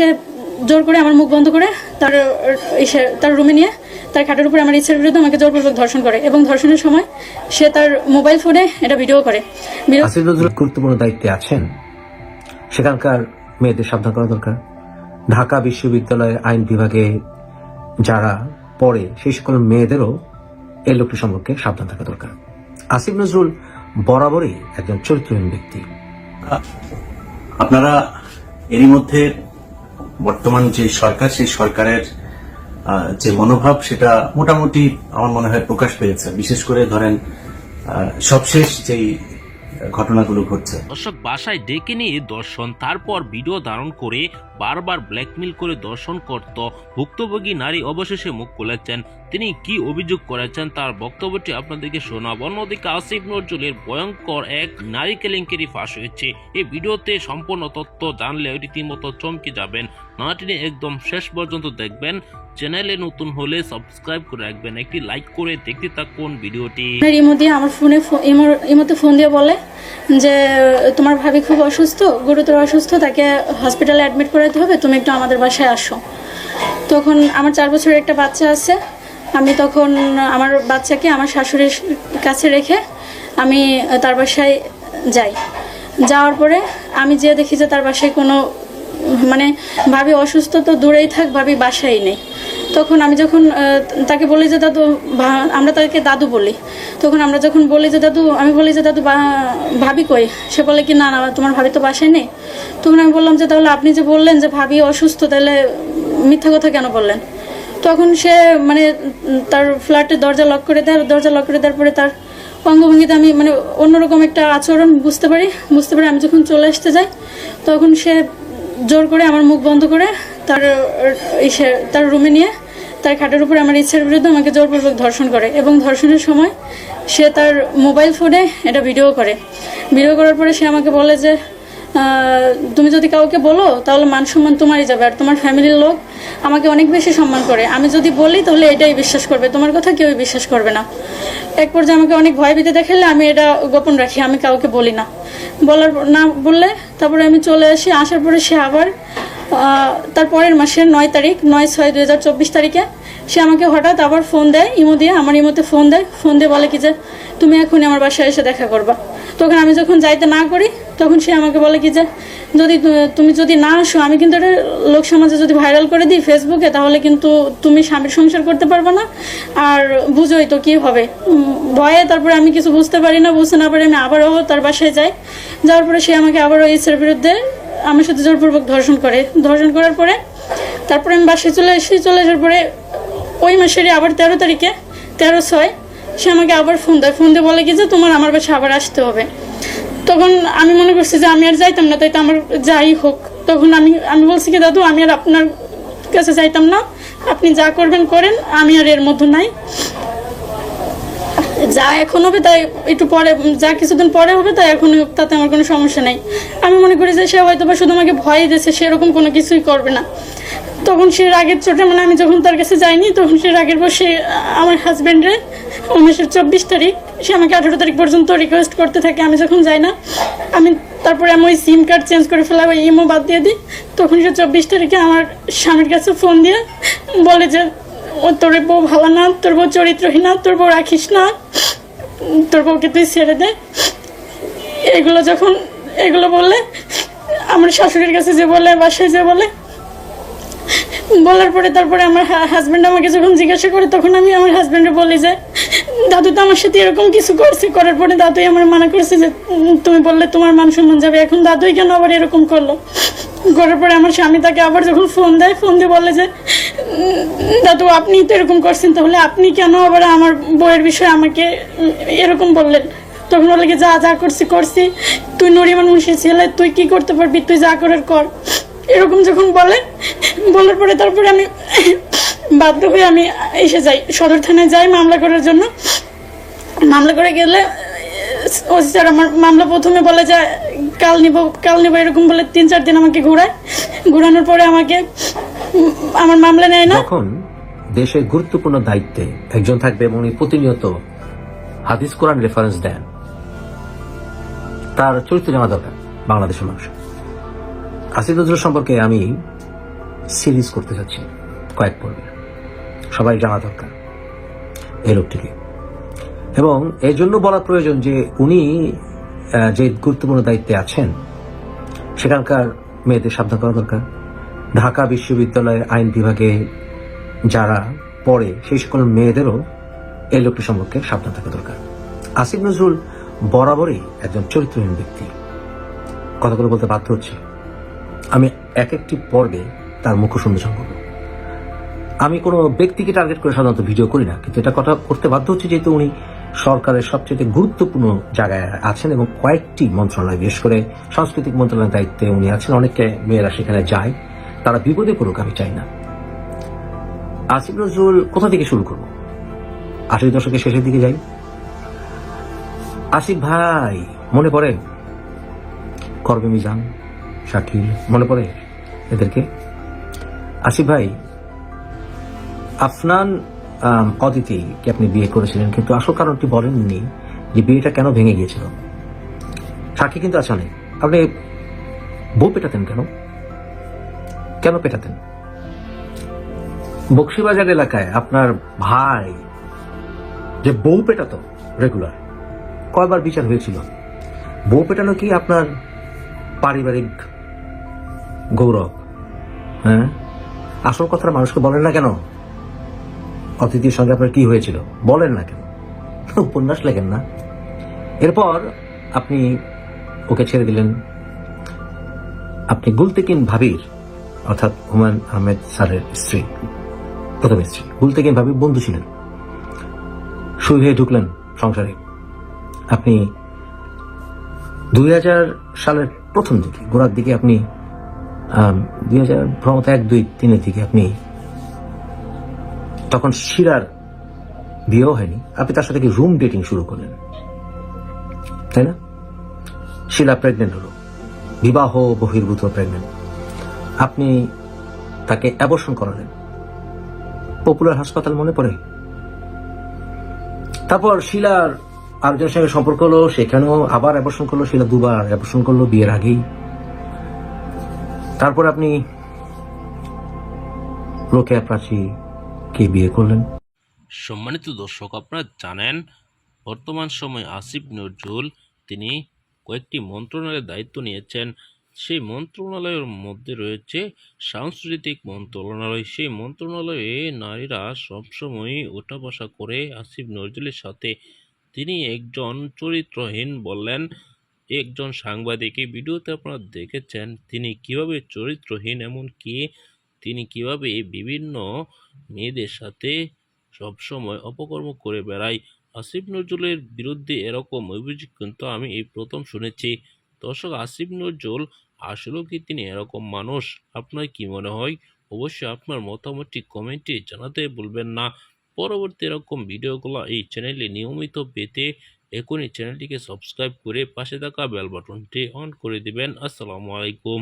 সে জোর করে আমার মুখ বন্ধ করে তার ইসে- তার রুমে নিয়ে তার খাটের উপরে আমার ইচ্ছার বিরুদ্ধে আমাকে জোরপূর্বক ধর্ষণ করে এবং ধর্ষণের সময় সে তার মোবাইল ফোনে এটা ভিডিও করে। আসিফ নজরুল গুরুত্বপূর্ণ দায়িত্বে আছেন। সেখানকার মেয়েদের সাবধান করা দরকার। ঢাকা বিশ্ববিদ্যালয়ের আইন বিভাগে যারা পড়ে সেই সকল মেয়েদেরও এই লোকটি সম্পর্কে সাবধান থাকা দরকার। আসিফ নজরুল বরাবরই একজন চরিত্রহীন ব্যক্তি। আপনারা এরই মধ্যে বর্তমান যে সরকার, সেই সরকারের যে মনোভাব, সেটা মোটামুটি আমার মনে হয় প্রকাশ পেয়েছে। বিশেষ করে ধরেন সবশেষ যেই ঘটনাগুলো ঘটছে। দর্শক বাসায় ডেকে নিয়ে দর্শন, তারপর ভিডিও ধারণ করে বারবার ব্ল্যাকমেল করে দর্শন করত। ভুক্তভোগী নারী অবশেষে মুখ খুলেছেন। তিনি কি অভিযোগ করেছেন তার বক্তব্যটি আপনাদেরকে শোনাব। অন্যদিকে আসিফ নজরুলের ভয়ঙ্কর এক নারী কেলেঙ্কারি ফাঁস হয়েছে। এই ভিডিওতে সম্পূর্ণ তথ্য জানলে রীতিমতো চমকে যাবেন। নাটিনি একদম শেষ পর্যন্ত দেখবেন। চ্যানেলে নতুন হলে সাবস্ক্রাইব করে রাখবেন। একটি লাইক করে দেখতে থাকুন ভিডিওটি। ইমো দিয়ে আমার ফোনে ইমোতে ফোন দিয়ে বলে যে, তোমার ভাবি খুব অসুস্থ, গুরুতর অসুস্থ, তাকে হসপিটালে অ্যাডমিট করাতে হবে, তুমি একটু আমাদের বাসায় আসো। তখন আমার চার বছরের একটা বাচ্চা আছে, আমি তখন আমার বাচ্চাকে আমার শাশুড়ির কাছে রেখে আমি তার বাসায় যাই। যাওয়ার পরে আমি যেয়ে দেখি যে তার বাসায় কোনো মানে ভাবি অসুস্থ তো দূরেই থাক, ভাবি বাসায় নেই। তখন আমি যখন তাকে বলি যে, দাদু আমরা তাকে দাদু বলি। তখন আমরা যখন বলি যে, দাদু, আমি বলি যে, দাদু ভাবি কই? সে বলে কি, না না, তোমার ভাবি তো বাসায় নেই। তখন আমি বললাম যে, তাহলে আপনি যে বললেন যে, ভাবি অসুস্থ, তাহলে মিথ্যা কথা কেন বললেন? তখন সে মানে তার ফ্ল্যাটের দরজা লক করে দেয়, দরজা লক করে দেওয়ার পরে তার অঙ্গভঙ্গিতে আমি মানে অন্যরকম একটা আচরণ বুঝতে পারি। বুঝতে পারি আমি যখন চলে আসতে যাই, তখন সে জোর করে আমার মুখ বন্ধ করে তার তার রুমে নিয়ে তার খাটের উপরে আমার ইচ্ছার বিরুদ্ধে আমাকে জোরপূর্বক ধর্ষণ করে এবং ধর্ষণের সময় সে তার মোবাইল ফোনে এটা ভিডিও করে। ভিডিও করার পরে সে আমাকে বলে যে তুমি যদি কাউকে বলো, তাহলে মান সম্মান তোমারই যাবে। আর তোমার ফ্যামিলির লোক আমাকে অনেক বেশি সম্মান করে। আমি যদি বলি, তাহলে এটাই বিশ্বাস করবে। তোমার কথা কেউই বিশ্বাস করবে না। এক পর্যায়ে আমাকে অনেক ভয় পেতে দেখালে আমি এটা গোপন রাখি, আমি কাউকে বলি না। বলার না বললে তারপরে আমি চলে আসি। আসার পরে সে আবার তার পরের মাসের নয় তারিখ, নয় ছয় দুই তারিখে সে আমাকে হঠাৎ আবার ফোন দেয় ইমো দিয়ে আমার ইমোতে ফোন দেয় ফোন দিয়ে বলে কি যে, তুমি এখনই আমার বাসায় এসে দেখা করবা। তখন আমি যখন যাইতে না করি, তখন সে আমাকে বলে কি যে, যদি তুমি যদি না আসো, আমি কিন্তু এটা লোক সমাজে যদি ভাইরাল করে দিই ফেসবুকে তাহলে কিন্তু তুমি স্বামীর সংসার করতে পারবে না। আর বুঝোই তো কী হবে। ভয়ে তারপরে আমি কিছু বুঝতে পারি না, বুঝতে না পারি আমি আবারও তার বাসায় যাই। যাওয়ার পরে সে আমাকে আবারও ইচ্ছার বিরুদ্ধে আমার সাথে জোরপূর্বক ধর্ষণ করে। ধর্ষণ করার পরে তারপরে আমি বাসায় চলে এসে, চলে আসার পরে ওই মাসেরই আবার তেরো তারিখে, তেরো ছয়, সে আমাকে আবার ফোন দেয়। ফোন দিয়ে বলে কি যে তোমার আমার বাসায় আবার আসতে হবে। তখন আমি মনে করছি যে আমি আর যাইতাম না, তাই তো আমার যাই হোক। তখন আমি আমি বলছি কি, দাদু, আমি আর আপনার কাছে যাইতাম না। আপনি যা করবেন করেন, আমি আর এর মধ্যে নাই। যা এখন হবে তাই একটু পরে, যা কিছুদিন পরে হবে তাই এখন তাতে আমার কোনো সমস্যা নেই। আমি মনে করি যে সে হয়তো বা শুধু আমাকে ভয় দিয়েছে সেরকম কোনো কিছুই করবে না। তখন সে রাগের চোটে মানে আমি যখন তার কাছে যাইনি, তখন সে রাগের পর সে, আমার হাজব্যান্ডে উনিশের চব্বিশ তারিখ, সে আমাকে আঠেরো তারিখ পর্যন্ত রিকোয়েস্ট করতে থাকে। আমি যখন যাই না, আমি তারপরে আমি ওই সিম কার্ড চেঞ্জ করে ফেলা, ওই ইমো বাদ দিয়ে দিই। তখন সে চব্বিশ তারিখে আমার স্বামীর কাছে ফোন দিয়ে বলে যে ও তোর বউ ভালো না, তোর বউ চরিত্রহীন না, তোর বউ রাখিস না, তোর বউকে তুই ছেড়ে দে। এগুলো যখন, এগুলো বললে, আমার শাশুড়ির কাছে যে বলে, বাসায় যে বলে, বলার পরে তারপরে আমার হাজব্যান্ড আমাকে যখন জিজ্ঞাসা করে, তখন আমি আমার হাজব্যান্ডে বলি যে, দাদু তো আমার সাথে এরকম কিছু করছে। করার পরে দাদুই আমার মানা করছে যে, তুমি বললে তোমার মান সম্মান যাবে, এখন দাদুই কেন আবার এরকম করল? করার পরে আমার স্বামী তাকে আবার যখন ফোন দেয় ফোন দিয়ে বলে যে দাদু, আপনি তো এরকম করছেন, তাহলে আপনি কেন আবার আমার বইয়ের বিষয়ে আমাকে এরকম বললেন? তখন বলে যা যা করছি করছি। তুই নরিমান মুন্সির ছেলে, তুই কি করতে পারবি? তুই যা করার কর। এরকম যখন বলে বলার পরে তারপরে আমি বাধ্য হয়ে আমি এসে যাই। সদর থানায় যাই মামলা করার জন্য। মামলা করে গেলে, ওসি স্যার আমার মামলা প্রথমে বলে যে, কাল নিব কাল নিব এরকম বলে তিন, চার দিন আমাকে ঘোরায়। ঘোরানোর পরে আমাকে আমার মামলা নেয় না? যখন দেশের গুরুত্বপূর্ণ দায়িত্বে একজন থাকবে এবং উনি প্রতিনিয়ত হাদিস কোরআন রেফারেন্স দেন, তার চরিত্র জানা দরকার বাংলাদেশের মানুষ আসিফ নজরুল সম্পর্কে আমি সিরিজ করতে যাচ্ছি কয়েক পর্বে। সবাই জানা দরকার এই লোকটিকে। এবং এই জন্য বলা প্রয়োজন যে উনি যে গুরুত্বপূর্ণ দায়িত্বে আছেন, সেখানকার মেয়েদের সাবধান করা দরকার। ঢাকা বিশ্ববিদ্যালয়ের আইন বিভাগে যারা পড়ে, সেই সকল মেয়েদেরও এই লোকটি সম্পর্কে সাবধান থাকা দরকার। আসিফ নজরুল বরাবরই একজন চরিত্রহীন ব্যক্তি। কথাগুলো বলতে বাধ্য হচ্ছে। আমি এক একটি পর্বে তার মুখ সন্দেশন করব। আমি কোনো ব্যক্তিকে টার্গেট করে সাধারণত ভিডিও করি না, কিন্তু এটা কথা করতে বাধ্য হচ্ছে যেহেতু উনি সরকারের সবচেয়ে গুরুত্বপূর্ণ জায়গায় আছেন এবং কয়েকটি মন্ত্রণালয়, বিশেষ করে সাংস্কৃতিক মন্ত্রণালয়ের দায়িত্বে উনি আছেন। অনেকে মেয়েরা সেখানে যায়। তারা বিপদে পড়ুক, আমি চাই না। আসিফ নজরুল, কোথা থেকে শুরু করব? আশি দশকের শেষের দিকে যাই। আসিফ ভাই, মনে পড়ে? করবে মিজান শাকিল মনে পড়ে এদেরকে? আসিফ ভাই, আফনান অদিতিকে আপনি বিয়ে করেছিলেন? কিন্তু আসল কারণটি বলেননি যে বিয়েটা কেন ভেঙে গিয়েছিল। সাক্ষী কিন্তু আছে আপনি বউ পেটাতেন কেন? কেন পেটাতেন? বক্সিবাজার এলাকায় আপনার ভাই যে বউ পেটাতো রেগুলার কয়বার বিচার হয়েছিল? বউ পেটানো কি আপনার পারিবারিক গৌরব? হ্যাঁ? আসল কথাটা মানুষকে বলেন না কেন? অতিথির সঙ্গে আপনার কি হয়েছিল? বলেন না কেন? উপন্যাস লেখেন না। এরপর আপনি ওকে ছেড়ে দিলেন। আপনি গুলতেকিন ভাবির অর্থাৎ হুমায়ুন আহমেদ স্যারের স্ত্রী, প্রথম স্ত্রী। ভুল থেকে ভাবি বন্ধু ছিলেন। সুই হয়ে ঢুকলেন সংসারে। আপনি দুই হাজার সালের প্রথম দিকে, গোড়ার দিকে আপনি দুই হাজার ভ্রমত এক, দুই, তিনের দিকে আপনি তখন শিরার বিয়েও হয়নি। আপনি তার সাথে রুম ডেটিং শুরু করলেন? তাই না? শিলা প্রেগনেন্ট হলো। বিবাহ বহির্ভূত প্রেগনেন্ট আপনি তাকে অ্যাবর্শন করালেন। পপুলার হাসপাতাল মনে পড়ে? তারপর শিলার আরেকজনের সঙ্গে সম্পর্ক হলো, সেখানেও আবার অ্যাবর্শন করল, শিলা দুবার অ্যাবর্শন করল বিয়ের আগেই। তারপর আপনি রোকেয়া প্রাচী কে বিয়ে করলেন? সম্মানিত দর্শক, আপনারা জানেন, বর্তমান সময়ে আসিফ নজরুল তিনি কয়েকটি মন্ত্রণালয়ের দায়িত্ব নিয়েছেন। সেই মন্ত্রণালয়ের মধ্যে রয়েছে সাংস্কৃতিক মন্ত্রণালয়। সেই মন্ত্রণালয়ে নারীরা সবসময় ওঠা বসা করে আসিফ নজরুলের সাথে। তিনি একজন চরিত্রহীন বললেন, একজন সাংবাদিক, এই ভিডিওতে আপনারা দেখেছেন তিনি কীভাবে চরিত্রহীন, এমনকি তিনি কীভাবে বিভিন্ন মেয়েদের সাথে সবসময় অপকর্ম করে বেড়ায়। আসিফ নজরুলের বিরুদ্ধে এরকম অভিযোগ কিন্তু আমি এই প্রথম শুনেছি। দর্শক, আসিফ নজরুল আসলেও কি তিনি এরকম মানুষ? আপনার কি মনে হয়? অবশ্যই আপনার মতামতটি কমেন্টে জানাতে ভুলবেন না। পরবর্তী এরকম ভিডিওগুলো এই চ্যানেলে নিয়মিত পেতে এখনই চ্যানেলটিকে সাবস্ক্রাইব করে পাশে থাকা বেল বাটনটি অন করে দিবেন। আসসালামু আলাইকুম।